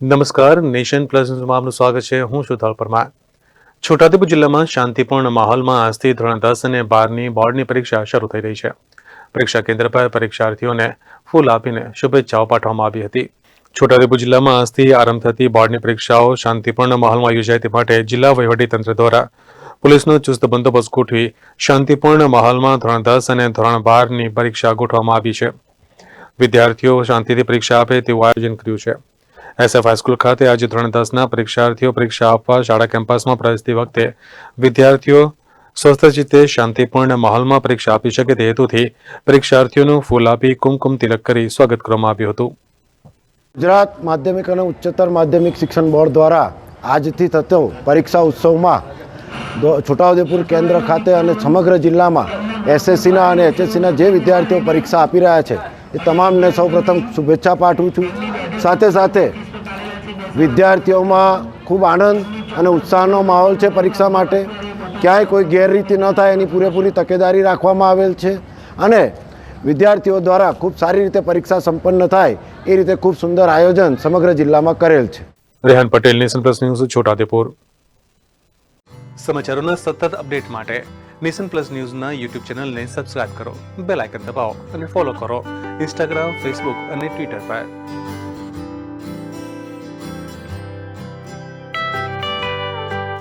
નમસ્કાર, nation plus ન્યૂઝમાં આપનું સ્વાગત છે. હું સુધાર પરમાર. છોટાઉદેપુર જિલ્લામાં શાંતિપૂર્ણ માહોલમાં આજથી ધોરણ દસ અને બારની બોર્ડની પરીક્ષા શરૂ થઈ રહી છે. પરીક્ષા કેન્દ્ર પર પરીક્ષાર્થીઓને ફૂલ આપીને શુભેચ્છાઓ પાઠવવામાં આવી હતી. છોટાઉદેપુર જિલ્લામાં આજથી આરંભ થતી બોર્ડની પરીક્ષાઓ શાંતિપૂર્ણ માહોલમાં યોજાય તે માટે જિલ્લા વહીવટીતંત્ર દ્વારા પોલીસનો ચુસ્ત બંદોબસ્ત ગોઠવી શાંતિપૂર્ણ માહોલમાં ધોરણ દસ અને ધોરણ બારની પરીક્ષા ગોઠવવામાં આવી છે. વિદ્યાર્થીઓ શાંતિથી પરીક્ષા આપે તેવું આયોજન કર્યું છે. એસએફ હાઈસ્કૂલ ખાતે આજે ધોરણ દસના પરીક્ષાર્થીઓ પરીક્ષા આપવા શાળા કેમ્પસમાં પ્રવેશતી વખતે વિદ્યાર્થીઓ સ્વસ્થ ચિત્તે શાંતિપૂર્ણ માહોલમાં પરીક્ષા આપી શકે તે હેતુથી પરીક્ષાર્થીઓનું ફૂલ આપી કુમકુમ તિલક કરી સ્વાગત કરવામાં આવ્યું હતું. ગુજરાત માધ્યમિક અને ઉચ્ચતર માધ્યમિક શિક્ષણ બોર્ડ દ્વારા આજથી થતો પરીક્ષા ઉત્સવમાં છોટાઉદેપુર કેન્દ્ર ખાતે અને સમગ્ર જિલ્લામાં એસએસસીના અને એચએસસીના જે વિદ્યાર્થીઓ પરીક્ષા આપી રહ્યા છે, એ તમામને સૌપ્રથમ શુભેચ્છા પાઠવું છું. સાથે સાથે વિદ્યાર્થીઓમાં ખૂબ આનંદ અને ઉત્સાહનો માહોલ છે પરીક્ષા માટે. ક્યાંય કોઈ ગેરરીતિ ન થાય એની પૂરેપૂરી તકેદારી રાખવામાં આવેલ છે અને વિદ્યાર્થીઓ દ્વારા ખૂબ સારી રીતે પરીક્ષા સંપન્ન થાય એ રીતે ખૂબ સુંદર આયોજન સમગ્ર જિલ્લામાં કરેલ છે. Rehan Patel nation plus news Chhotaudepur સમાચારોના સતત અપડેટ માટે નેશન પ્લસ ન્યૂઝના યુટ્યુબ ચેનલને સબસ્ક્રાઇબ કરો બેલ આઇકન દબાવો અને ફોલો કરો. ઇન્સ્ટાગ્રામ ફેસબુક અને ટ્વિટર પર.